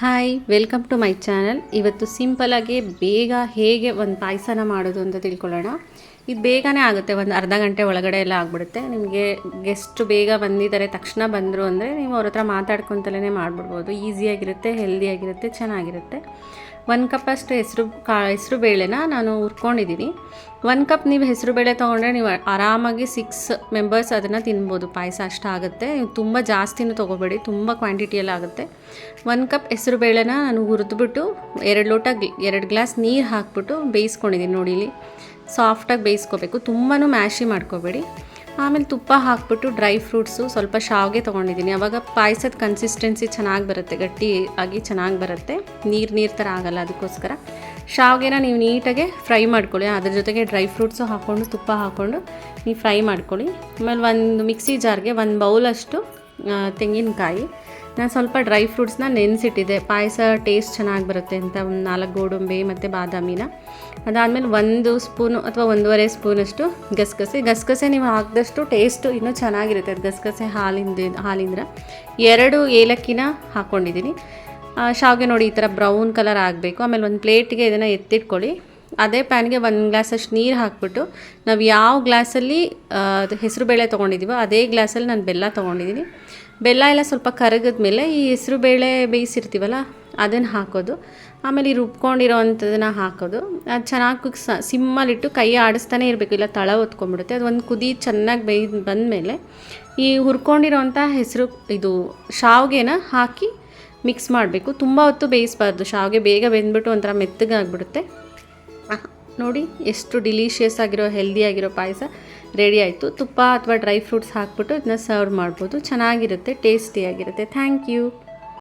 Hi welcome to my channel ಇವತ್ತು ಸಿಂಪಲಾಗಿ ಬೇಗ ಹೇಗೆ ಒಂದು ಪಾಯಸನ ಮಾಡೋದು ಅಂತ ತಿಳ್ಕೊಳ್ಳೋಣ. ಇದು ಬೇಗನೆ ಆಗುತ್ತೆ, ಒಂದು ಅರ್ಧ ಗಂಟೆ ಒಳಗಡೆ ಎಲ್ಲ ಆಗಿಬಿಡುತ್ತೆ. ನಿಮಗೆ ಗೆಸ್ಟ್ ಬೇಗ ಬಂದಿದ್ದಾರೆ, ತಕ್ಷಣ ಬಂದರು ಅಂದರೆ ನೀವು ಅವ್ರ ಹತ್ರ ಮಾತಾಡ್ಕೊತಲೇ ಮಾಡಿಬಿಡ್ಬೋದು. ಈಸಿಯಾಗಿರುತ್ತೆ ಹೆಲ್ದಿಯಾಗಿರುತ್ತೆ ಚೆನ್ನಾಗಿರುತ್ತೆ. ಒಂದು ಕಪ್ಪಷ್ಟು ಹೆಸರು, ಕಾ, ಹೆಸರು ಬೇಳೆನ ನಾನು ಹುರ್ಕೊಂಡಿದ್ದೀನಿ ಒನ್ ಕಪ್ ನೀವು ಹೆಸರು ಬೇಳೆ ತೊಗೊಂಡ್ರೆ ನೀವು ಆರಾಮಾಗಿ ಸಿಕ್ಸ್ ಮೆಂಬರ್ಸ್ ಅದನ್ನು ತಿನ್ಬೋದು. ಪಾಯಸ ಅಷ್ಟು ಆಗುತ್ತೆ. ತುಂಬ ಜಾಸ್ತಿನೂ ತೊಗೋಬೇಡಿ, ತುಂಬ ಕ್ವಾಂಟಿಟಿಯಲ್ಲಿ ಆಗುತ್ತೆ. ಒಂದು ಕಪ್ ಹೆಸರು ಬೇಳೆನ ನಾನು ಹುರಿದ್ಬಿಟ್ಟು ಎರಡು ಲೋಟ, ಎರಡು ಗ್ಲಾಸ್ ನೀರು ಹಾಕ್ಬಿಟ್ಟು ಬೇಯಿಸ್ಕೊಂಡಿದ್ದೀನಿ ನೋಡಿಲಿ ಸಾಫ್ಟಾಗಿ ಬೇಯಿಸ್ಕೋಬೇಕು. ತುಂಬಾ ಮ್ಯಾಶಿ ಮಾಡ್ಕೋಬೇಡಿ. ಆಮೇಲೆ ತುಪ್ಪ ಹಾಕ್ಬಿಟ್ಟು ಡ್ರೈ ಫ್ರೂಟ್ಸು ಸ್ವಲ್ಪ ಶಾವಿಗೆ ತೊಗೊಂಡಿದ್ದೀನಿ. ಅವಾಗ ಪಾಯಸದ ಕನ್ಸಿಸ್ಟೆನ್ಸಿ ಚೆನ್ನಾಗಿ ಬರುತ್ತೆ ಗಟ್ಟಿ ಆಗಿ ಚೆನ್ನಾಗಿ ಬರುತ್ತೆ. ನೀರು ನೀರು ಥರ ಆಗಲ್ಲ ಅದಕ್ಕೋಸ್ಕರ. ಶಾವಿಗೆನ ನೀವು ನೀಟಾಗೆ ಫ್ರೈ ಮಾಡ್ಕೊಳ್ಳಿ. ಅದ್ರ ಜೊತೆಗೆ ಡ್ರೈ ಫ್ರೂಟ್ಸು ಹಾಕ್ಕೊಂಡು, ತುಪ್ಪ ಹಾಕ್ಕೊಂಡು ನೀವು ಫ್ರೈ ಮಾಡ್ಕೊಳ್ಳಿ. ಆಮೇಲೆ ಒಂದು ಮಿಕ್ಸಿ ಜಾರ್ಗೆ ಒಂದು ಬೌಲಷ್ಟು ತೆಂಗಿನಕಾಯಿ. ನಾನು ಸ್ವಲ್ಪ ಡ್ರೈ ಫ್ರೂಟ್ಸ್ನ ನೆನೆಸಿಟ್ಟಿದ್ದೆ. ಪಾಯಸ ಟೇಸ್ಟ್ ಚೆನ್ನಾಗಿ ಬರುತ್ತೆ ಅಂತ ಒಂದು ನಾಲ್ಕು ಗೋಡಂಬಿ ಮತ್ತು ಬಾದಾಮಿನ. ಅದಾದಮೇಲೆ ಒಂದು ಸ್ಪೂನು ಅಥವಾ ಒಂದೂವರೆ ಸ್ಪೂನಷ್ಟು ಗಸಗಸೆ. ಗಸಗಸೆ ನೀವು ಹಾಕಿದಷ್ಟು ಟೇಸ್ಟು ಇನ್ನೂ ಚೆನ್ನಾಗಿರುತ್ತೆ. ಅದು ಗಸಗಸೆ ಹಾಲಿಂದ ಹಾಲಿಂದ ಎರಡು ಏಲಕ್ಕಿನ ಹಾಕ್ಕೊಂಡಿದ್ದೀನಿ ಶಾವಿಗೆ ನೋಡಿ ಈ ಥರ ಬ್ರೌನ್ ಕಲರ್ ಆಗಬೇಕು. ಆಮೇಲೆ ಒಂದು ಪ್ಲೇಟಿಗೆ ಇದನ್ನು ಎತ್ತಿಟ್ಕೊಳ್ಳಿ. ಅದೇ ಪ್ಯಾನ್ಗೆ ಒಂದು ಗ್ಲಾಸಷ್ಟು ನೀರು ಹಾಕ್ಬಿಟ್ಟು ನಾವು ಯಾವ ಗ್ಲಾಸಲ್ಲಿ ಹೆಸರು ಬೇಳೆ ತೊಗೊಂಡಿದ್ದೀವೋ ಅದೇ ಗ್ಲಾಸಲ್ಲಿ ನಾನು ಬೆಲ್ಲ ತೊಗೊಂಡಿದ್ದೀನಿ ಬೆಲ್ಲ ಎಲ್ಲ ಸ್ವಲ್ಪ ಕರಗಿದ ಮೇಲೆ ಈ ಹೆಸರುಬೇಳೆ ಬೇಯಿಸಿರ್ತೀವಲ್ಲ ಅದನ್ನು ಹಾಕೋದು. ಆಮೇಲೆ ಈ ರುಬ್ಕೊಂಡಿರೋವಂಥದ್ದನ್ನು ಹಾಕೋದು. ಅದು ಚೆನ್ನಾಗಿ ಸ ಸಿಮ್ಮಲ್ಲಿಟ್ಟು ಕೈ ಆಡಿಸ್ತಾನೆ ಇರಬೇಕು ಇಲ್ಲ ತಳ ಹೊತ್ಕೊಂಡ್ಬಿಡುತ್ತೆ. ಅದು ಒಂದು ಕುದಿ ಚೆನ್ನಾಗಿ ಬೇಯ್ ಬಂದಮೇಲೆ ಈ ಹುರ್ಕೊಂಡಿರೋವಂಥ ಹೆಸರು ಇದು ಶಾವಿಗೆನ ಹಾಕಿ ಮಿಕ್ಸ್ ಮಾಡಬೇಕು. ತುಂಬ ಹೊತ್ತು ಬೇಯಿಸ್ಬಾರ್ದು ಶಾವಿಗೆ ಬೇಗ ಬೆಂದ್ಬಿಟ್ಟು ಒಂಥರ ಮೆತ್ತಗೆ ಆಗಿಬಿಡುತ್ತೆ ಆಹ್, ನೋಡಿ, ಎಷ್ಟು ಡಿಲೀಷಿಯಸ್ ಆಗಿರೋ ಹೆಲ್ದಿ ಆಗಿರೋ ಪಾಯಸ ರೆಡಿ ಆಯಿತು. ತುಪ್ಪ ಅಥವಾ ಡ್ರೈ ಫ್ರೂಟ್ಸ್ ಹಾಕ್ಬಿಟ್ಟು, ಇದನ್ನ ಸರ್ವ್ ಮಾಡ್ಬೋದು. ಚೆನ್ನಾಗಿರುತ್ತೆ ಟೇಸ್ಟಿಯಾಗಿರುತ್ತೆ ಥ್ಯಾಂಕ್ ಯು